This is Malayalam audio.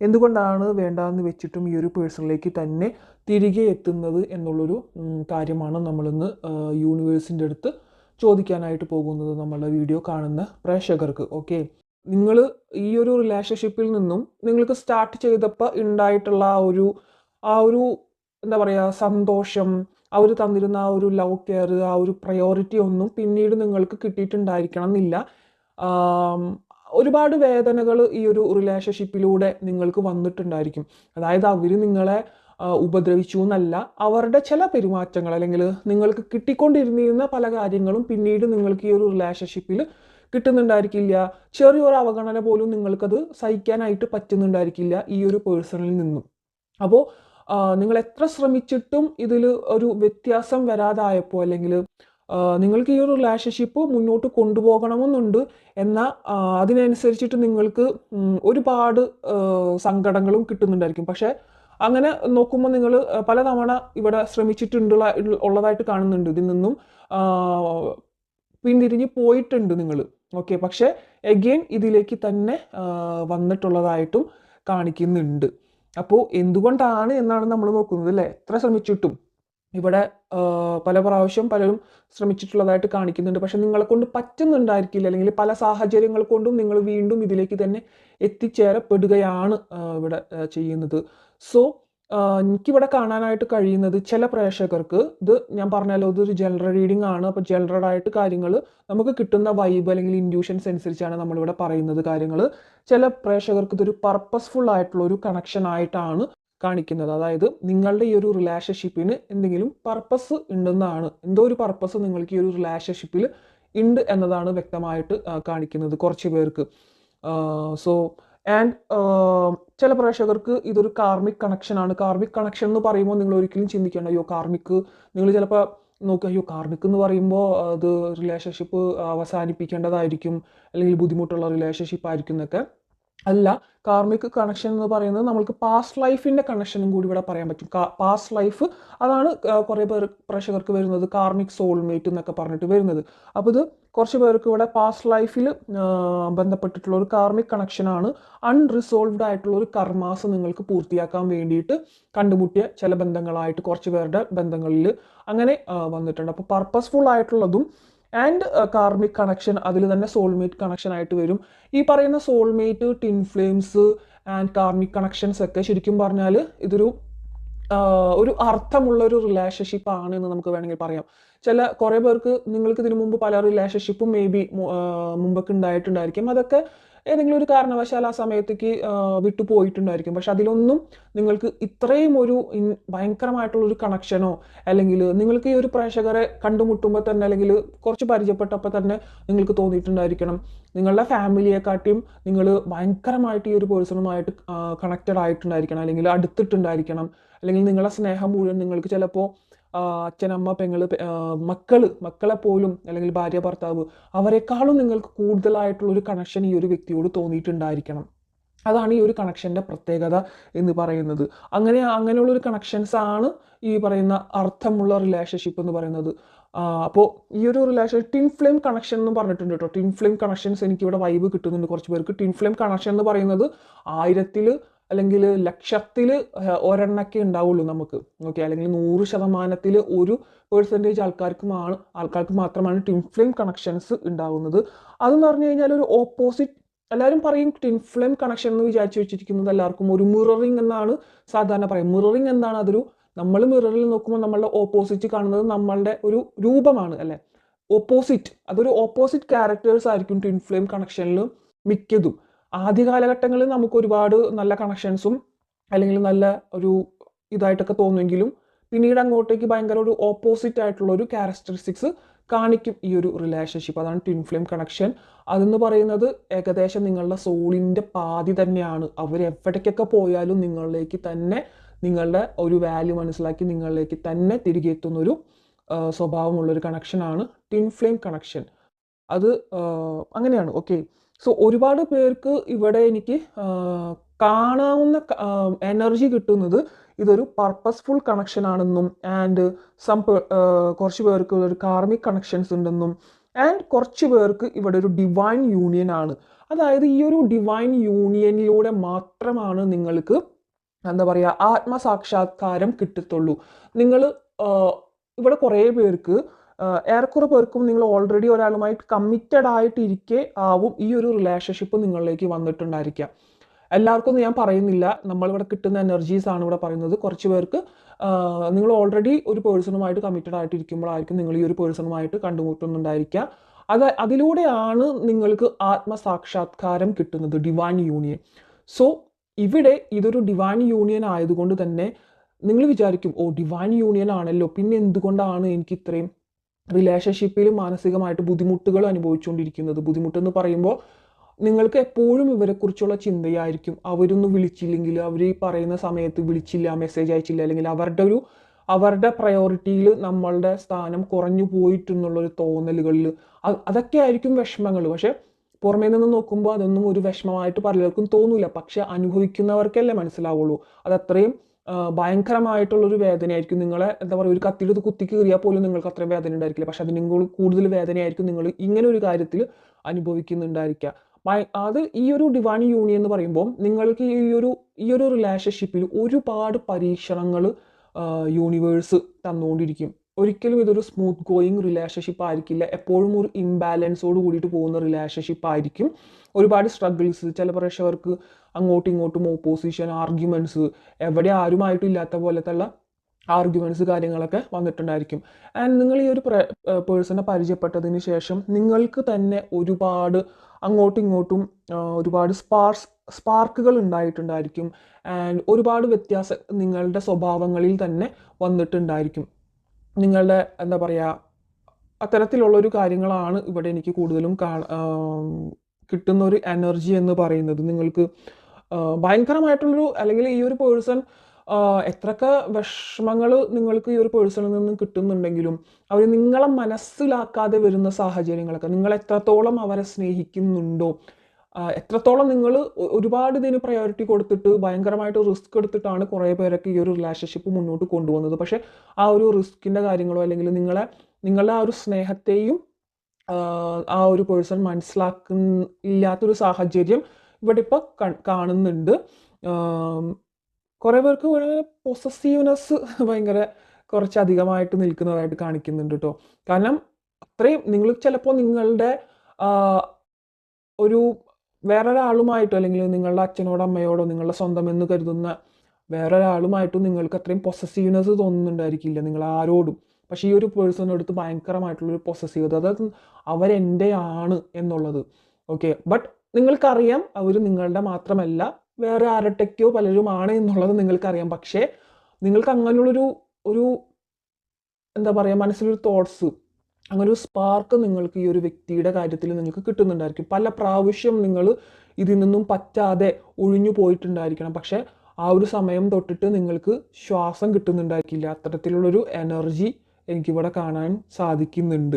എന്തുകൊണ്ടാണ് വേണ്ടാന്ന് വെച്ചിട്ടും ഈ ഒരു പേഴ്സണിലേക്ക് തന്നെ തിരികെ എത്തുന്നത് എന്നുള്ളൊരു കാര്യമാണ് നമ്മളിന്ന് യൂണിവേഴ്സിന്റെ അടുത്ത് ചോദിക്കാനായിട്ട് പോകുന്നത് നമ്മളുടെ വീഡിയോ കാണുന്ന പ്രേക്ഷകർക്ക് ഓക്കെ? നിങ്ങൾ ഈ ഒരു റിലേഷൻഷിപ്പിൽ നിന്നും നിങ്ങൾക്ക് സ്റ്റാർട്ട് ചെയ്തപ്പോൾ ഉണ്ടായിട്ടുള്ള ആ ഒരു ആ ഒരു എന്താ പറയുക സന്തോഷം അവർ തന്നിരുന്ന ആ ഒരു ലവ് കെയർ ആ ഒരു പ്രയോറിറ്റി ഒന്നും പിന്നീട് നിങ്ങൾക്ക് കിട്ടിയിട്ടുണ്ടായിരിക്കണം എന്നില്ല. ഒരുപാട് വേദനകൾ ഈ ഒരു റിലേഷൻഷിപ്പിലൂടെ നിങ്ങൾക്ക് വന്നിട്ടുണ്ടായിരിക്കും. അതായത് അവർ നിങ്ങളെ ഉപദ്രവിച്ചു എന്നല്ല അവരുടെ ചില പെരുമാറ്റങ്ങൾ അല്ലെങ്കിൽ നിങ്ങൾക്ക് കിട്ടിക്കൊണ്ടിരുന്നിരുന്ന പല കാര്യങ്ങളും പിന്നീട് നിങ്ങൾക്ക് ഈ ഒരു റിലേഷൻഷിപ്പിൽ കിട്ടുന്നുണ്ടായിരിക്കില്ല. ചെറിയൊരു അവഗണന പോലും നിങ്ങൾക്കത് സഹിക്കാനായിട്ട് പറ്റുന്നുണ്ടായിരിക്കില്ല ഈ ഒരു പേഴ്സണിൽ നിന്നും. അപ്പോൾ നിങ്ങൾ എത്ര ശ്രമിച്ചിട്ടും ഇതിൽ ഒരു വ്യത്യാസം വരാതായപ്പോൾ അല്ലെങ്കിൽ നിങ്ങൾക്ക് ഈ ഒരു റിലേഷൻഷിപ്പ് മുന്നോട്ട് കൊണ്ടുപോകണമെന്നുണ്ട്. എന്നാൽ അതിനനുസരിച്ചിട്ട് നിങ്ങൾക്ക് ഒരുപാട് സങ്കടങ്ങളും കിട്ടുന്നുണ്ടായിരിക്കും. പക്ഷേ അങ്ങനെ നോക്കുമ്പോൾ നിങ്ങൾ പലതവണ ഇവിടെ ശ്രമിച്ചിട്ടുണ്ടുള്ള ഉള്ളതായിട്ട് കാണുന്നുണ്ട്. ഇതിൽ നിന്നും പിന്തിരിഞ്ഞ് പോയിട്ടുണ്ട് നിങ്ങൾ. ഓക്കെ പക്ഷേ എഗെയിൻ ഇതിലേക്ക് തന്നെ വന്നിട്ടുള്ളതായിട്ടും കാണിക്കുന്നുണ്ട്. അപ്പോൾ എന്തുകൊണ്ടാണ് എന്നാണ് നമ്മൾ നോക്കുന്നത് അല്ലേ? എത്ര ശ്രമിച്ചിട്ടും. ഇവിടെ പല പ്രാവശ്യം പലരും ശ്രമിച്ചിട്ടുള്ളതായിട്ട് കാണിക്കുന്നുണ്ട്. പക്ഷെ നിങ്ങളെ കൊണ്ട് പറ്റുന്നുണ്ടായിരിക്കില്ല. അല്ലെങ്കിൽ പല സാഹചര്യങ്ങൾ കൊണ്ടും നിങ്ങൾ വീണ്ടും ഇതിലേക്ക് തന്നെ എത്തിച്ചേരപ്പെടുകയാണ് ഇവിടെ ചെയ്യുന്നത്. സോ എനിക്കിവിടെ കാണാനായിട്ട് കഴിയുന്നത് ചില പ്രേക്ഷകർക്ക് ഇത് ഞാൻ പറഞ്ഞാലോ ഇതൊരു ജനറൽ റീഡിംഗ് ആണ്. അപ്പോൾ ജനറൽ ആയിട്ട് കാര്യങ്ങൾ നമുക്ക് കിട്ടുന്ന വൈബ് അല്ലെങ്കിൽ ഇൻഡ്യൂഷൻസ് അനുസരിച്ചാണ് നമ്മളിവിടെ പറയുന്നത് കാര്യങ്ങൾ. ചില പ്രേക്ഷകർക്ക് ഇതൊരു പർപ്പസ്ഫുൾ ആയിട്ടുള്ള ഒരു കണക്ഷൻ ആയിട്ടാണ് കാണിക്കുന്നത്. അതായത് നിങ്ങളുടെ ഈ ഒരു റിലേഷൻഷിപ്പിന് എന്തെങ്കിലും പർപ്പസ് ഉണ്ടെന്നാണ്. എന്തോ ഒരു പർപ്പസ് നിങ്ങൾക്ക് ഈ ഒരു റിലേഷൻഷിപ്പിൽ ഉണ്ട് എന്നതാണ് വ്യക്തമായിട്ട് കാണിക്കുന്നത് കുറച്ച് പേർക്ക്. സോ ആൻഡ് ചില പ്രേക്ഷകർക്ക് ഇതൊരു കാർമിക് കണക്ഷൻ ആണ്. കാർമിക് കണക്ഷൻ എന്ന് പറയുമ്പോൾ നിങ്ങൾ ഒരിക്കലും ചിന്തിക്കേണ്ട അയ്യോ കാർമിക് നിങ്ങൾ ചിലപ്പോൾ നോക്കുക അയ്യോ കാർമിക് എന്ന് പറയുമ്പോൾ അത് റിലേഷൻഷിപ്പ് അവസാനിപ്പിക്കേണ്ടതായിരിക്കും അല്ലെങ്കിൽ ബുദ്ധിമുട്ടുള്ള റിലേഷൻഷിപ്പ് ആയിരിക്കും എന്നൊക്കെ. അല്ല കാർമിക് കണക്ഷൻ എന്ന് പറയുന്നത് നമ്മൾക്ക് പാസ്റ്റ് ലൈഫിന്റെ കണക്ഷനും കൂടി ഇവിടെ പറയാൻ പറ്റും. പാസ്റ്റ് ലൈഫ് അതാണ് കുറേ പേർ പ്രേക്ഷകർക്ക് വരുന്നത് കാർമിക് സോൾമേറ്റ് എന്നൊക്കെ പറഞ്ഞിട്ട് വരുന്നത്. അപ്പോൾ ഇത് കുറച്ച് പേർക്ക് ഇവിടെ പാസ്റ്റ് ലൈഫിൽ ബന്ധപ്പെട്ടിട്ടുള്ള ഒരു കാർമിക് കണക്ഷനാണ് അൺറിസോൾവ്ഡ് ആയിട്ടുള്ള ഒരു കർമാസ് നിങ്ങൾക്ക് പൂർത്തിയാക്കാൻ വേണ്ടിയിട്ട് കണ്ടുമുട്ടിയ ചില ബന്ധങ്ങളായിട്ട് കുറച്ച് പേരുടെ ബന്ധങ്ങളിൽ അങ്ങനെ വന്നിട്ടുണ്ട്. അപ്പോൾ പർപ്പസ്ഫുൾ ആയിട്ടുള്ളതും ആൻഡ് കാർമിക് കണക്ഷൻ അതിൽ തന്നെ സോൾമേറ്റ് കണക്ഷൻ ആയിട്ട് വരും. ഈ പറയുന്ന soulmate twin flames and karmic connections ഒക്കെ ശരിക്കും പറഞ്ഞാൽ ഇതൊരു ഒരു അർത്ഥമുള്ള ഒരു റിലേഷൻഷിപ്പ് ആണ് എന്ന് നമുക്ക് വേണമെങ്കിൽ പറയാം. ചില കുറേ പേർക്ക് നിങ്ങൾക്ക് ഇതിനു മുമ്പ് പല റിലേഷൻഷിപ്പും മേ ബി മുമ്പൊക്കെ ഉണ്ടായിട്ടുണ്ടായിരിക്കും. അതൊക്കെ ഏതെങ്കിലും ഒരു കാരണവശാൽ ആ സമയത്തേക്ക് വിട്ടു പോയിട്ടുണ്ടായിരിക്കും. പക്ഷെ അതിലൊന്നും നിങ്ങൾക്ക് ഇത്രയും ഒരു ഇൻ- ഭയങ്കരമായിട്ടുള്ള ഒരു കണക്ഷനോ അല്ലെങ്കിൽ നിങ്ങൾക്ക് ഈ ഒരു പ്രേക്ഷകരെ കണ്ടുമുട്ടുമ്പോൾ തന്നെ അല്ലെങ്കിൽ കുറച്ച് പരിചയപ്പെട്ടപ്പോൾ തന്നെ നിങ്ങൾക്ക് തോന്നിയിട്ടുണ്ടായിരിക്കണം. നിങ്ങളുടെ ഫാമിലിയെക്കാട്ടിയും നിങ്ങൾ ഭയങ്കരമായിട്ട് ഈ ഒരു പേഴ്സണുമായിട്ട് കണക്റ്റഡ് ആയിട്ടുണ്ടായിരിക്കണം അല്ലെങ്കിൽ അടുത്തിട്ടുണ്ടായിരിക്കണം. അല്ലെങ്കിൽ നിങ്ങളുടെ സ്നേഹം മുഴുവൻ നിങ്ങൾക്ക് ചിലപ്പോൾ അച്ഛനമ്മ പെങ്ങൾ മക്കൾ മക്കളെ പോലും അല്ലെങ്കിൽ ഭാര്യ ഭർത്താവ് അവരെക്കാളും നിങ്ങൾക്ക് കൂടുതലായിട്ടുള്ള ഒരു കണക്ഷൻ ഈ ഒരു വ്യക്തിയോട് തോന്നിയിട്ടുണ്ടായിരിക്കണം. അതാണ് ഈ ഒരു കണക്ഷന്റെ പ്രത്യേകത എന്ന് പറയുന്നത്. അങ്ങനെ അങ്ങനെയുള്ള ഒരു കണക്ഷൻസ് ആണ് ഈ പറയുന്ന അർത്ഥമുള്ള റിലേഷൻഷിപ്പ് എന്ന് പറയുന്നത്. അപ്പോൾ ഈ ഒരു റിലേഷൻ ടിൻ ഫ്ലെയിം കണക്ഷൻ എന്ന് പറഞ്ഞിട്ടുണ്ട് കേട്ടോ. ടിൻ ഫ്ലെയിം കണക്ഷൻസ് എനിക്ക് ഇവിടെ വൈബ് കിട്ടുന്നുണ്ട് കുറച്ച് പേർക്ക്. ടിൻ ഫ്ലെയിം കണക്ഷൻ എന്ന് പറയുന്നത് ആയിരത്തിൽ അല്ലെങ്കിൽ ലക്ഷത്തിൽ ഒരെണ്ണക്കെ ഉണ്ടാവുള്ളൂ നമുക്ക്. ഓക്കെ അല്ലെങ്കിൽ നൂറ് ശതമാനത്തിൽ ഒരു പേഴ്സന്റേജ് ആൾക്കാർക്കുമാണ് ആൾക്കാർക്ക് മാത്രമാണ് ടിൻ ഫ്ലെയിം കണക്ഷൻസ് ഉണ്ടാകുന്നത് അതെന്ന് പറഞ്ഞു കഴിഞ്ഞാൽ ഒരു ഓപ്പോസിറ്റ് എല്ലാവരും പറയും ടിൻ ഫ്ലെയിം കണക്ഷൻ എന്ന് വിചാരിച്ചു വെച്ചിരിക്കുന്നത് എല്ലാവർക്കും ഒരു മിററിംഗ് എന്നാണ് സാധാരണ പറയും. മിററിംഗ് എന്താണ്? അതൊരു നമ്മൾ മിററിൽ നോക്കുമ്പോൾ നമ്മളുടെ ഓപ്പോസിറ്റ് കാണുന്നത് നമ്മളുടെ ഒരു രൂപമാണ് അല്ലെ? ഓപ്പോസിറ്റ് അതൊരു ഓപ്പോസിറ്റ് ക്യാരക്ടേഴ്സ് ആയിരിക്കും ട്വിൻ ഫ്ലെയിം കണക്ഷനിൽ മിക്കതും. ആദ്യ കാലഘട്ടങ്ങളിൽ നമുക്ക് ഒരുപാട് നല്ല കണക്ഷൻസും അല്ലെങ്കിൽ നല്ല ഒരു ഇതായിട്ടൊക്കെ തോന്നുമെങ്കിലും പിന്നീട് അങ്ങോട്ടേക്ക് ഭയങ്കര ഒരു ഓപ്പോസിറ്റ് ആയിട്ടുള്ള ഒരു ക്യാരക്ടറിസ്റ്റിക്സ് കാണിക്കും ഈ ഒരു റിലേഷൻഷിപ്പ് അതാണ് ട്വിൻ ഫ്ലെയിം കണക്ഷൻ അതെന്ന് പറയുന്നത് ഏകദേശം നിങ്ങളുടെ സോളിന്റെ പാതി തന്നെയാണ്. അവർ എവിടേക്കൊക്കെ പോയാലും നിങ്ങളിലേക്ക് തന്നെ നിങ്ങളുടെ ഒരു വാല്യൂ മനസ്സിലാക്കി നിങ്ങളിലേക്ക് തന്നെ തിരികെ എത്തുന്നൊരു സ്വഭാവമുള്ളൊരു കണക്ഷനാണ് ട്വിൻ ഫ്ലെയിം കണക്ഷൻ അത് അങ്ങനെയാണ്. ഓക്കെ സോ ഒരുപാട് പേർക്ക് ഇവിടെ എനിക്ക് കാണാവുന്ന എനർജി കിട്ടുന്നത് ഇതൊരു പർപ്പസ്ഫുൾ കണക്ഷൻ ആണെന്നും ആൻഡ് സം കുറച്ച് പേർക്ക് ഒരു കാർമിക് കണക്ഷൻസ് ഉണ്ടെന്നും ആൻഡ് കുറച്ച് പേർക്ക് ഇവിടെ ഒരു ഡിവൈൻ യൂണിയൻ ആണ്. അതായത് ഈ ഒരു ഡിവൈൻ യൂണിയനിലൂടെ മാത്രമാണ് നിങ്ങൾക്ക് എന്താ പറയുക ആത്മസാക്ഷാത്കാരം കിട്ടത്തുള്ളൂ. നിങ്ങൾ ഇവിടെ കുറേ പേർക്ക് ഏറെക്കുറെ പേർക്കും നിങ്ങൾ ഓൾറെഡി ഒരാളുമായിട്ട് കമ്മിറ്റഡ് ആയിട്ടിരിക്കെ ആവും ഈ ഒരു റിലേഷൻഷിപ്പ് നിങ്ങളിലേക്ക് വന്നിട്ടുണ്ടായിരിക്കുക എല്ലാവർക്കും ഞാൻ പറയുന്നില്ല. നമ്മളിവിടെ കിട്ടുന്ന എനർജീസ് ആണ് ഇവിടെ പറയുന്നത്. കുറച്ച് പേർക്ക് നിങ്ങൾ ഓൾറെഡി ഒരു പേഴ്സണുമായിട്ട് കമ്മിറ്റഡ് ആയിട്ടിരിക്കുമ്പോഴായിരിക്കും നിങ്ങൾ ഈ ഒരു പേഴ്സണുമായിട്ട് കണ്ടുമുട്ടുന്നുണ്ടായിരിക്കുക അത് അതിലൂടെയാണ് നിങ്ങൾക്ക് ആത്മസാക്ഷാത്കാരം കിട്ടുന്നത് ഡിവൈൻ യൂണിയൻ സോ ഇവിടെ ഇതൊരു ഡിവൈൻ യൂണിയൻ ആയതുകൊണ്ട് തന്നെ നിങ്ങൾ വിചാരിക്കും ഓ ഡിവൈൻ യൂണിയൻ ആണല്ലോ. പിന്നെ എന്തുകൊണ്ടാണ് എനിക്ക് ഇത്രയും റിലേഷൻഷിപ്പിൽ മാനസികമായിട്ട് ബുദ്ധിമുട്ടുകൾ അനുഭവിച്ചുകൊണ്ടിരിക്കുന്നത്. ബുദ്ധിമുട്ടെന്ന് പറയുമ്പോൾ നിങ്ങൾക്ക് എപ്പോഴും ഇവരെക്കുറിച്ചുള്ള ചിന്തയായിരിക്കും. അവരൊന്നും വിളിച്ചില്ലെങ്കിൽ അവർ ഈ പറയുന്ന സമയത്ത് വിളിച്ചില്ല മെസ്സേജ് അയച്ചില്ല അല്ലെങ്കിൽ അവരുടെ ഒരു അവരുടെ പ്രയോറിറ്റിയിൽ നമ്മളുടെ സ്ഥാനം കുറഞ്ഞു പോയിട്ടുന്നുള്ളൊരു തോന്നലുകളിൽ. അതൊക്കെ ആയിരിക്കും വിഷമങ്ങൾ. പക്ഷേ പുറമേ നിന്ന് നോക്കുമ്പോൾ അതൊന്നും ഒരു വിഷമമായിട്ട് പലർക്കും തോന്നില്ല പക്ഷെ അനുഭവിക്കുന്നവർക്കല്ലേ മനസ്സിലാവുള്ളൂ. അത് അത്രയും ആ, ഭയങ്കരമായിട്ടുള്ളൊരു വേദനയായിരിക്കും. നിങ്ങളെ എന്താ പറയുക ഒരു കത്തിയെടുത്ത് കുത്തി കീറിയാൽ പോലും നിങ്ങൾക്ക് അത്രയും വേദന ഉണ്ടായിരിക്കില്ല. പക്ഷെ അതിനും കൂടി കൂടുതൽ വേദനയായിരിക്കും നിങ്ങൾ ഇങ്ങനെ ഒരു കാര്യത്തിൽ അനുഭവിക്കുന്നുണ്ടായിരിക്കുക. അത് ഈ ഒരു ഡിവൈൻ യൂണിയൻ എന്ന് പറയുമ്പോൾ നിങ്ങൾക്ക് ഈ ഒരു ഈ ഒരു റിലേഷൻഷിപ്പിൽ ഒരുപാട് പരീക്ഷണങ്ങൾ യൂണിവേഴ്സ് തന്നുകൊണ്ടിരിക്കും. ഒരിക്കലും ഇതൊരു സ്മൂത്ത് ഗോയിങ് റിലേഷൻഷിപ്പ് ആയിരിക്കില്ല. എപ്പോഴും ഒരു ഇംബാലൻസോട് കൂടിയിട്ട് പോകുന്ന റിലേഷൻഷിപ്പ് ആയിരിക്കും. ഒരുപാട് സ്ട്രഗിൾസ് ചില പ്രേക്ഷകർക്ക് അങ്ങോട്ടും ഇങ്ങോട്ടും ഓപ്പോസിഷൻ ആർഗ്യുമെന്റ്സ് എവിടെ ആരുമായിട്ടും ഇല്ലാത്ത പോലത്തുള്ള ആർഗ്യുമെന്റ്സ് കാര്യങ്ങളൊക്കെ വന്നിട്ടുണ്ടായിരിക്കും. ആൻഡ് നിങ്ങൾ ഈ ഒരു പേഴ്സണെ പരിചയപ്പെട്ടതിന് ശേഷം നിങ്ങൾക്ക് തന്നെ ഒരുപാട് അങ്ങോട്ടും ഇങ്ങോട്ടും ഒരുപാട് സ്പാർസ് സ്പാർക്കുകൾ ഉണ്ടായിട്ടുണ്ടായിരിക്കും. ആൻഡ് ഒരുപാട് വ്യത്യാസം നിങ്ങളുടെ സ്വഭാവങ്ങളിൽ തന്നെ വന്നിട്ടുണ്ടായിരിക്കും. നിങ്ങളുടെ എന്താ പറയുക അത്തരത്തിലുള്ളൊരു കാര്യങ്ങളാണ് ഇവിടെ എനിക്ക് കൂടുതലും കിട്ടുന്ന ഒരു എനർജി എന്ന് പറയുന്നത്. നിങ്ങൾക്ക് ഭയങ്കരമായിട്ടുള്ളൊരു അല്ലെങ്കിൽ ഈ ഒരു പേഴ്സൺ എത്രയൊക്കെ വിഷമങ്ങൾ നിങ്ങൾക്ക് ഈ ഒരു പേഴ്സണിൽ നിന്നും കിട്ടുന്നുണ്ടെങ്കിലും അവർ നിങ്ങളെ മനസ്സിലാക്കാതെ വരുന്ന സാഹചര്യങ്ങളൊക്കെ നിങ്ങൾ എത്രത്തോളം അവരെ സ്നേഹിക്കുന്നുണ്ടോ എത്രത്തോളം നിങ്ങൾ ഒരുപാട് ഇതിന് പ്രയോറിറ്റി കൊടുത്തിട്ട് ഭയങ്കരമായിട്ട് റിസ്ക് എടുത്തിട്ടാണ് കുറേ പേരൊക്കെ ഈ ഒരു റിലേഷൻഷിപ്പ് മുന്നോട്ട് കൊണ്ടുപോകുന്നത് പക്ഷേ ആ ഒരു റിസ്കിന്റെ കാര്യങ്ങളോ അല്ലെങ്കിൽ നിങ്ങളെ നിങ്ങളുടെ ആ ഒരു സ്നേഹത്തെയും ആ ഒരു പേഴ്സൺ മനസ്സിലാക്കുന്ന ഇല്ലാത്തൊരു സാഹചര്യം ഇവിടെ ഇപ്പോൾ കാണുന്നുണ്ട്. കുറേ പേർക്ക് പൊസസീവ്നെസ് ഭയങ്കര കുറച്ച് അധികമായിട്ട് നിൽക്കുന്നതായിട്ട് കാണിക്കുന്നുണ്ട് കേട്ടോ കാരണം അത്രയും നിങ്ങൾ ചിലപ്പോൾ നിങ്ങളുടെ ഒരു വേറൊരാളുമായിട്ടോ അല്ലെങ്കിൽ നിങ്ങളുടെ അച്ഛനോടോ അമ്മയോടോ നിങ്ങളുടെ സ്വന്തം എന്ന് കരുതുന്ന വേറൊരാളുമായിട്ടും നിങ്ങൾക്ക് അത്രയും പൊസസീവ്നെസ് തോന്നുന്നുണ്ടായിരിക്കില്ല നിങ്ങൾ ആരോടും. പക്ഷേ ഈ ഒരു പേഴ്സണിന്റെ അടുത്ത് ഭയങ്കരമായിട്ടുള്ളൊരു പൊസസീവ് അതായത് അവരെന്റെയാണ് എന്നുള്ളത്. ഓക്കെ ബട്ട് നിങ്ങൾക്കറിയാം അവർ നിങ്ങളുടെ മാത്രമല്ല വേറെ ആരട്ടയ്ക്കോ പലരുമാണ് എന്നുള്ളത് നിങ്ങൾക്കറിയാം. പക്ഷേ നിങ്ങൾക്ക് അങ്ങനെയുള്ളൊരു ഒരു എന്താ പറയുക മനസ്സിലൊരു തോട്ട്സ് അങ്ങനെ ഒരു സ്പാർക്ക് നിങ്ങൾക്ക് ഈ ഒരു വ്യക്തിയുടെ കാര്യത്തിൽ നിങ്ങൾക്ക് കിട്ടുന്നുണ്ടായിരിക്കും. പല പ്രാവശ്യം നിങ്ങൾ ഇതിൽ നിന്നും പറ്റാതെ ഒഴിഞ്ഞു പോയിട്ടുണ്ടായിരിക്കണം. പക്ഷേ ആ ഒരു സമയം തൊട്ടിട്ട് നിങ്ങൾക്ക് ശ്വാസം കിട്ടുന്നുണ്ടായിരിക്കില്ല. അത്തരത്തിലുള്ളൊരു എനർജി എനിക്കിവിടെ കാണാൻ സാധിക്കുന്നുണ്ട്.